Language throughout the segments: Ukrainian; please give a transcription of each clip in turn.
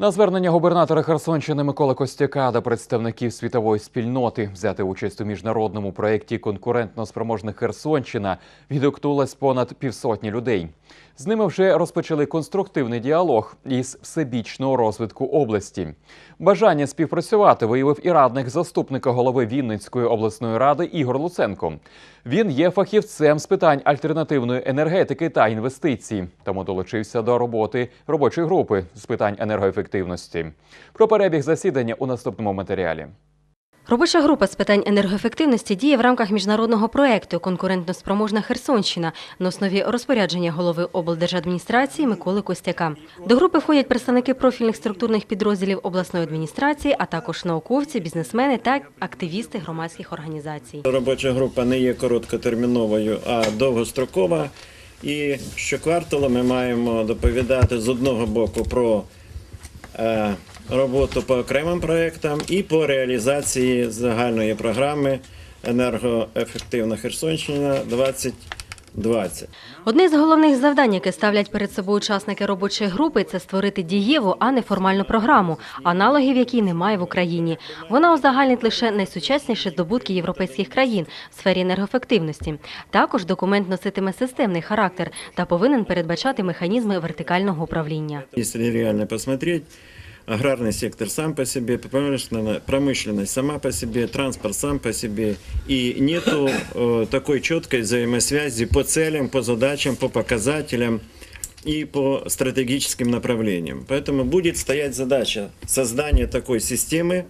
На звернення губернатора Херсонщини Миколи Костяка до представників світової спільноти взяти участь у міжнародному проєкті конкурентно спроможна Херсонщина відгукнулось понад півсотні людей. З ними вже розпочали конструктивний діалог із всебічного розвитку області. Бажання співпрацювати виявив і радник заступника голови Вінницької обласної ради Ігор Луценко. Він є фахівцем з питань альтернативної енергетики та інвестицій, тому долучився до роботи робочої групи з питань енергоефективності. Про перебіг засідання у наступному матеріалі. Робоча група з питань енергоефективності діє в рамках міжнародного проєкту Конкурентноспроможна Херсонщина на основі розпорядження голови облдержадміністрації Миколи Костяка. До групи входять представники профільних структурних підрозділів обласної адміністрації, а також науковці, бізнесмени та активісти громадських організацій. Робоча група не є короткотерміновою, а довгострокова. І щокварталу ми маємо доповідати з одного боку про роботу по окремим проєктам і по реалізації загальної програми енергоефективна Херсонщина 2020. Одне з головних завдань, яке ставлять перед собою учасники робочої групи, це створити дієву, а не формальну програму, аналогів якій немає в Україні. Вона узагальнить лише найсучасніші здобутки європейських країн в сфері енергоефективності. Також документ носитиме системний характер та повинен передбачати механізми вертикального управління. Если реально посмотреть, аграрный сектор сам по себе, промышленность сама по себе, транспорт сам по себе. И нету э, такой четкой взаимосвязи по целям, по задачам, по показателям и по стратегическим направлениям. Поэтому будет стоять задача создания такой системы,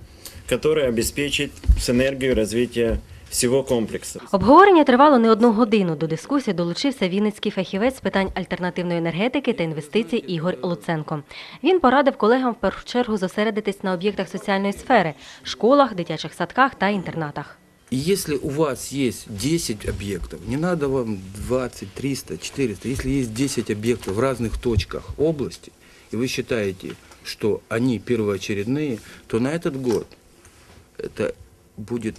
которая обеспечит синергию развития всего комплекса. Обговорення тривало не одну годину. До дискусії долучився вінницький фахівець з питань альтернативної енергетики та інвестицій Ігор Луценко. Він порадив колегам в першу чергу зосередитись на об'єктах соціальної сфери школах, дитячих садках та інтернатах. И если у вас есть 10 объектов, не надо вам 20, 300, 400, если есть 10 объектов в разных точках области, и вы считаете, что они первоочередные, то на этот год это будет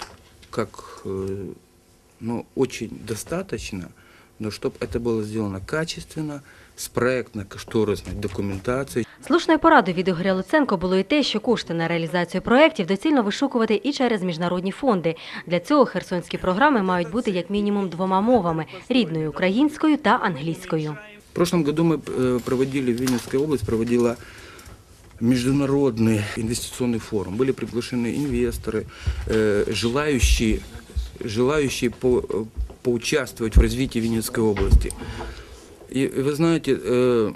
как э, ну, очень достаточно, но чтобы это было сделано качественно, с проектно-кошторисной документацией, Слушною порадою від Ігоря Луценко було і те, що кошти на реалізацію проєктів доцільно вишукувати і через міжнародні фонди. Для цього херсонські програми мають бути як мінімум двома мовами рідною українською та англійською. В прошлом году мы э, проводили, Винницкая область проводила международный инвестиционный форум. Были приглашены инвесторы, э, желающие, желающие по- э, поучаствовать в развитии Винницкой области. И вы знаете, э,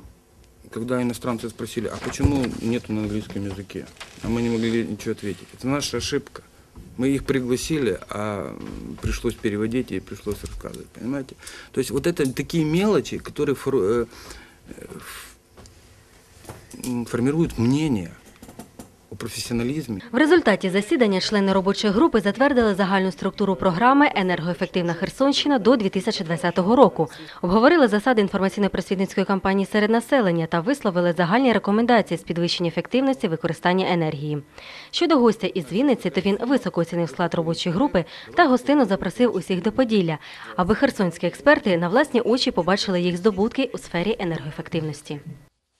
когда иностранцы спросили, а почему нету на английском языке, а мы не могли ничего ответить. Это наша ошибка. Мы их пригласили, а м, пришлось переводить и пришлось рассказывать, понимаете? То есть вот это такие мелочи, которые фор- э, э, ф- м, формируют мнение о профессионализме. В результаті засідання члени робочої групи затвердили загальну структуру програми Енергоефективна Херсонщина до 2020 року. Обговорили засади інформаційно-просвітницької кампанії серед населення та висловили загальні рекомендації з підвищення ефективності використання енергії. Щодо гостя із Вінниці, то він високо оцінив склад робочої групи та гостину запросив усіх до Поділля, аби херсонські експерти на власні очі побачили їх здобутки у сфері енергоефективності.